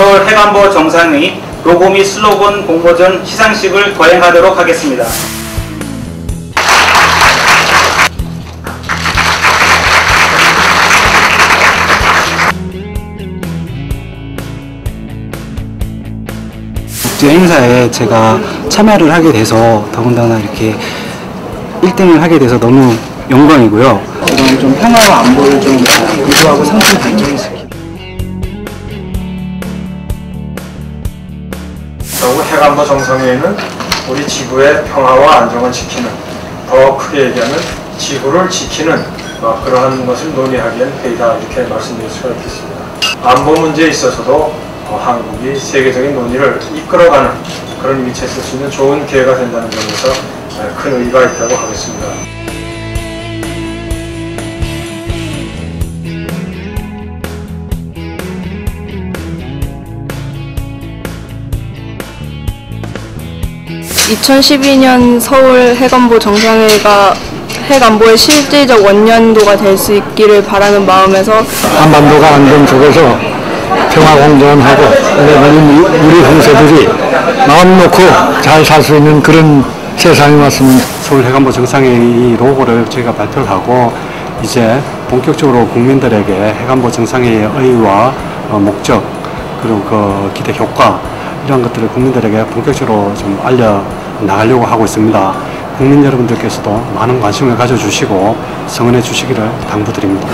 서울 해관보 정상의 로고 및 슬로건 공모 전 시상식을 거행하도록 하겠습니다. 국제 행사에 제가 참여를 하게 돼서 더군다나 이렇게 1등을 하게 돼서 너무 영광이고요. 이런 좀 평화와 안보를 좀 유도하고 상승 발전시키는 결국 해관도 정상회의는 우리 지구의 평화와 안정을 지키는 더 크게 얘기하면 지구를 지키는 어, 그러한 것을 논의하기엔 회의다 이렇게 말씀드릴 수가 있겠습니다. 안보 문제에 있어서도 어, 한국이 세계적인 논의를 이끌어가는 그런 위치에 있을 수 있는 좋은 기회가 된다는 점에서 어, 큰 의의가 있다고 하겠습니다. 2012년 서울 해관보 정상회의가 핵안보의 실질적 원년도가 될 수 있기를 바라는 마음에서 한반도가 안정 속에서 평화 공존하고 우리, 우리 후세들이 마음 놓고 잘 살 수 있는 그런 세상이 왔으면 서울 해관보 정상회의 로고를 저희가 발표를 하고 이제 본격적으로 국민들에게 해관보 정상회의의 의의와 어, 목적 그리고 그 기대 효과 이런 것들을 국민들에게 본격적으로 좀 알려 나가려고 하고 있습니다. 국민 여러분들께서도 많은 관심을 가져주시고 성원해 주시기를 당부드립니다.